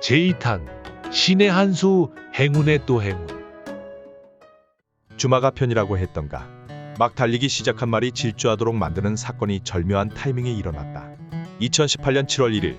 제2탄 신의 한수 행운의 또 행운 주마가 편이라고 했던가. 막 달리기 시작한 말이 질주하도록 만드는 사건이 절묘한 타이밍에 일어났다. 2018년 7월 1일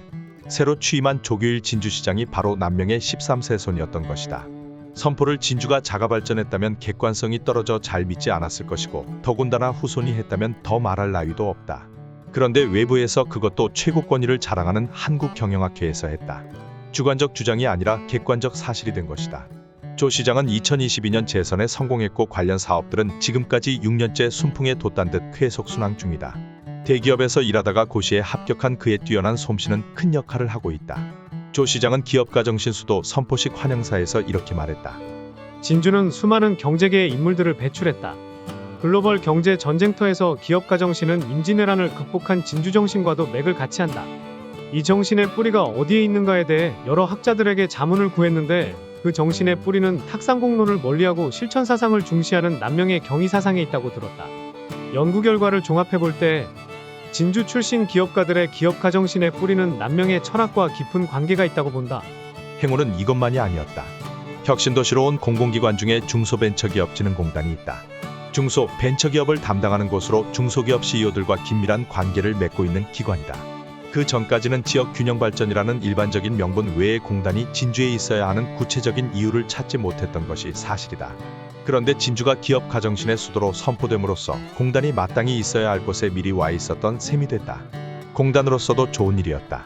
새로 취임한 조규일 진주시장이 바로 남명의 13세 손이었던 것이다. 선포를 진주가 자가 발전했다면 객관성이 떨어져 잘 믿지 않았을 것이고 더군다나 후손이 했다면 더 말할 나위도 없다. 그런데 외부에서 그것도 최고 권위를 자랑하는 한국경영학회에서 했다. 주관적 주장이 아니라 객관적 사실이 된 것이다. 조 시장은 2022년 재선에 성공했고 관련 사업들은 지금까지 6년째 순풍에 돋단 듯 쾌속 순항 중이다. 대기업에서 일하다가 고시에 합격한 그의 뛰어난 솜씨는 큰 역할을 하고 있다. 조 시장은 기업가 정신 수도 선포식 환영사에서 이렇게 말했다. 진주는 수많은 경제계의 인물들을 배출했다. 글로벌 경제 전쟁터에서 기업 가 정신은 임진왜란을 극복한 진주 정신과도 맥을 같이 한다. 이 정신의 뿌리가 어디에 있는가에 대해 여러 학자들에게 자문을 구했는데 그 정신의 뿌리는 탁상공론을 멀리하고 실천 사상을 중시하는 남명의 경의 사상에 있다고 들었다. 연구 결과를 종합해 볼 때 진주 출신 기업가들의 기업 가 정신의 뿌리는 남명의 철학과 깊은 관계가 있다고 본다. 행운은 이것만이 아니었다. 혁신도시로 온 공공기관 중에 중소벤처기업진흥공단이 있다. 중소 벤처기업을 담당하는 곳으로 중소기업 CEO들과 긴밀한 관계를 맺고 있는 기관이다. 그 전까지는 지역 균형 발전이라는 일반적인 명분 외에 공단이 진주에 있어야 하는 구체적인 이유를 찾지 못했던 것이 사실이다. 그런데 진주가 기업 가정신의 수도로 선포됨으로써 공단이 마땅히 있어야 할 곳에 미리 와 있었던 셈이 됐다. 공단으로서도 좋은 일이었다.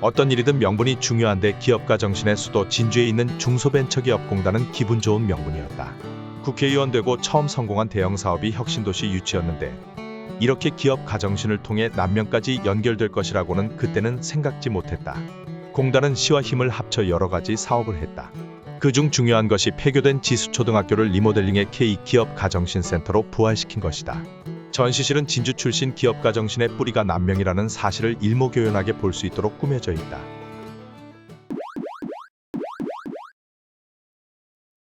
어떤 일이든 명분이 중요한데 기업가 정신의 수도 진주에 있는 중소벤처기업공단은 기분 좋은 명분이었다. 국회의원 되고 처음 성공한 대형 사업이 혁신도시 유치였는데 이렇게 기업 가정신을 통해 남명까지 연결될 것이라고는 그때는 생각지 못했다. 공단은 시와 힘을 합쳐 여러 가지 사업을 했다. 그중 중요한 것이 폐교된 지수초등학교를 리모델링해 K 기업 가정신 센터로 부활시킨 것이다. 전시실은 진주 출신 기업 가정신의 뿌리가 남명이라는 사실을 일목요연하게 볼 수 있도록 꾸며져 있다.